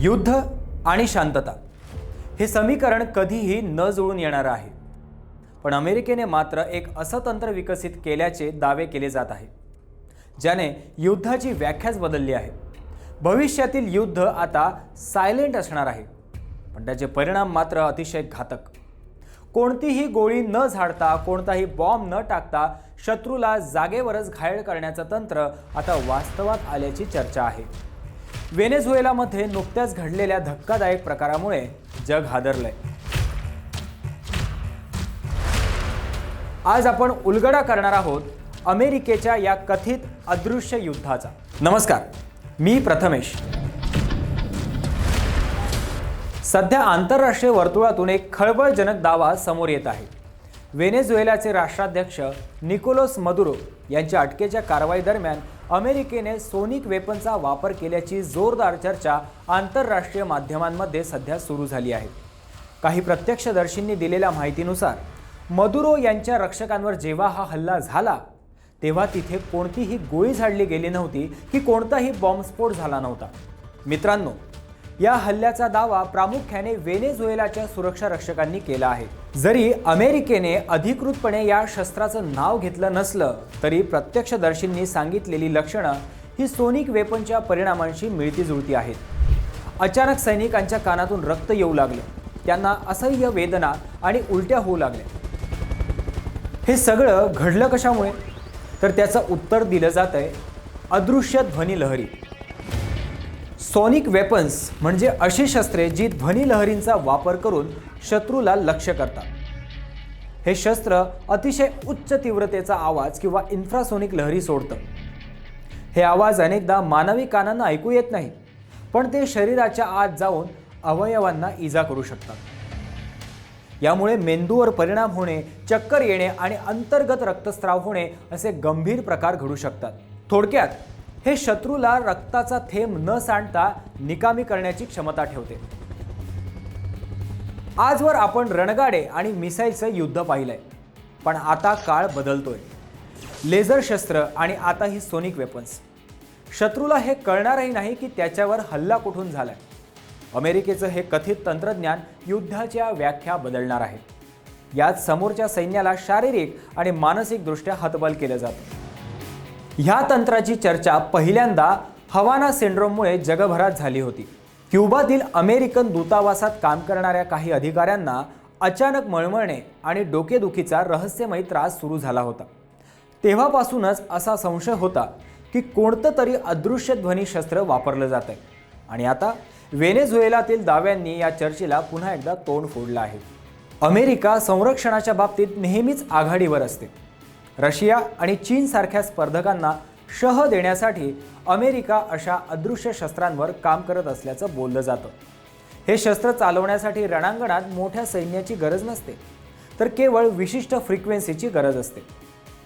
युद्ध आणि शांतता हे समीकरण कधीही न जुळून येणारं आहे. पण अमेरिकेने मात्र एक असं तंत्र विकसित केल्याचे दावे केले जात आहे ज्याने युद्धाची व्याख्याच बदलली आहे. भविष्यातील युद्ध आता सायलेंट असणार आहे पण त्याचे परिणाम मात्र अतिशय घातक. कोणतीही गोळी न झाडता कोणताही बॉम्ब न टाकता शत्रूला जागेवरच घायल करण्याचं तंत्र आता वास्तवात आल्याची चर्चा आहे. व्हेनेझुएलामध्ये नुकत्याच घडलेल्या धक्कादायक प्रकारामुळे जग हादरलंय. आज आपण उलगडा करणार आहोत अमेरिकेच्या या कथित अदृश्य युद्धाचा. नमस्कार मी प्रथमेश. सध्या आंतरराष्ट्रीय वर्तुळातून एक खळबळजनक दावा समोर येत आहे. व्हेनेझुएलाचे राष्ट्राध्यक्ष निकोलोस मदुरो यांच्या अटकेच्या कारवाई दरम्यान अमेरिकेने सोनिक वेपनचा वापर केल्याची जोरदार चर्चा आंतरराष्ट्रीय माध्यमांमध्ये सध्या सुरू झाली आहे. काही प्रत्यक्षदर्शींनी दिलेल्या माहितीनुसार मदुरो यांच्या रक्षकांवर जेव्हा हा हल्ला झाला तेव्हा तिथे कोणतीही गोळी झाडली गेली नव्हती की कोणताही बॉम्बस्फोट झाला नव्हता. मित्रांनो या हल्ल्याचा दावा प्रामुख्याने व्हेनेझुएलाच्या सुरक्षा रक्षकांनी केला आहे. जरी अमेरिकेने अधिकृतपणे या शस्त्राचं नाव घेतलं नसलं तरी प्रत्यक्षदर्शींनी सांगितलेली लक्षणं ही सोनिक वेपनच्या परिणामांशी मिळती जुळती आहेत. अचानक सैनिकांच्या कानातून रक्त येऊ लागलं. त्यांना असह्य वेदना आणि उलट्या होऊ लागल्या. हे सगळं घडलं कशामुळे? तर त्याचं उत्तर दिलं जात आहे अदृश्य ध्वनी लहरी. सोनिक वेपन्स म्हणजे अशी शस्त्रे जी ध्वनी लहरींचा वापर करून शत्रूला लक्ष्य करतात. हे शस्त्र अतिशय उच्च तीव्रतेचा आवाज किंवा इन्फ्रासोनिक लहरी सोडतं. हे आवाज अनेकदा मानवी कानांना ऐकू येत नाही पण ते शरीराच्या आत जाऊन अवयवांना इजा करू शकतात. यामुळे मेंदूवर परिणाम होणे चक्कर येणे आणि अंतर्गत रक्तस्राव होणे असे गंभीर प्रकार घडू शकतात. थोडक्यात हे शत्रूला रक्ताचा थेंब न सांडता निकामी करण्याची क्षमता ठेवते. आजवर आपण रणगाडे आणि मिसाईलचं युद्ध पाहिलंय. पण आता काळ बदलतोय. लेझर शस्त्र आणि आता ही सोनिक वेपन्स. शत्रूला हे कळणारही नाही की त्याच्यावर हल्ला कुठून झालाय. अमेरिकेचं हे कथित तंत्रज्ञान युद्धाच्या व्याख्या बदलणार आहे. यात समोरच्या सैन्याला शारीरिक आणि मानसिकदृष्ट्या हतबल केलं जातं. ह्या तंत्राची चर्चा पहिल्यांदा हवाना सिंड्रोममुळे जगभरात झाली होती. क्युबातील अमेरिकन दूतावासात काम करणाऱ्या काही अधिकाऱ्यांना अचानक मळमळणे आणि डोकेदुखीचा रहस्यमयी त्रास सुरू झाला होता. तेव्हापासूनच असा संशय होता की कोणतं तरी अदृश्य ध्वनी शस्त्र वापरलं जात आहे आणि आता व्हेनेझुएलातील दाव्यांनी या चर्चेला पुन्हा एकदा तोंड फोडलं आहे. अमेरिका संरक्षणाच्या बाबतीत नेहमीच आघाडीवर असते. रशिया आणि चीनसारख्या स्पर्धकांना शह देण्यासाठी अमेरिका अशा अदृश्य शस्त्रांवर काम करत असल्याचं बोललं जातं. हे शस्त्र चालवण्यासाठी रणांगणात मोठ्या सैन्याची गरज नसते तर केवळ विशिष्ट फ्रिक्वेन्सीची गरज असते.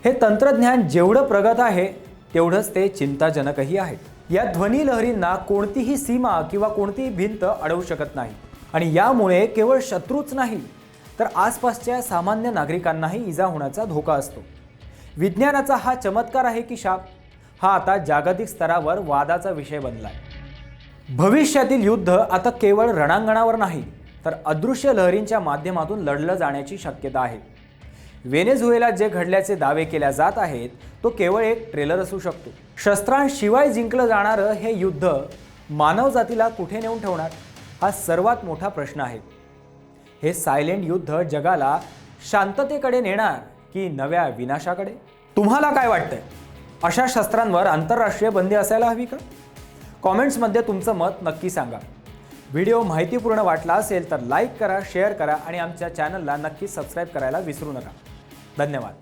हे तंत्रज्ञान जेवढं प्रगत आहे तेवढंच ते चिंताजनकही आहे. या ध्वनी लहरींना कोणतीही सीमा किंवा कोणतीही भिंत अडवू शकत नाही आणि यामुळे केवळ शत्रूच नाही तर आसपासच्या सामान्य नागरिकांनाही इजा होण्याचा धोका असतो. विज्ञानाचा हा चमत्कार आहे की शाप हा आता जागतिक स्तरावर वादाचा विषय बनलाय. भविष्यातील युद्ध आता केवळ रणांगणावर नाही तर अदृश्य लहरींच्या माध्यमातून लढलं जाण्याची शक्यता आहे. व्हेनेझुएलात जे घडल्याचे दावे केल्या जात आहेत तो केवळ एक ट्रेलर असू शकतो. शस्त्रांशिवाय जिंकलं जाणारं हे युद्ध मानवजातीला कुठे नेऊन ठेवणार? हा सर्वात मोठा प्रश्न आहे. हे सायलेंट युद्ध जगाला शांततेकडे नेणार की नव्या विनाशाकडे? तुम्हाला काय वाटतंय? अशा शस्त्रांवर आंतरराष्ट्रीय बंदी असायला हवी का? कॉमेंट्समध्ये तुमचं मत नक्की सांगा. व्हिडिओ माहितीपूर्ण वाटला असेल तर लाईक करा शेअर करा आणि आमच्या चॅनलला नक्की सबस्क्राईब करायला विसरू नका. धन्यवाद.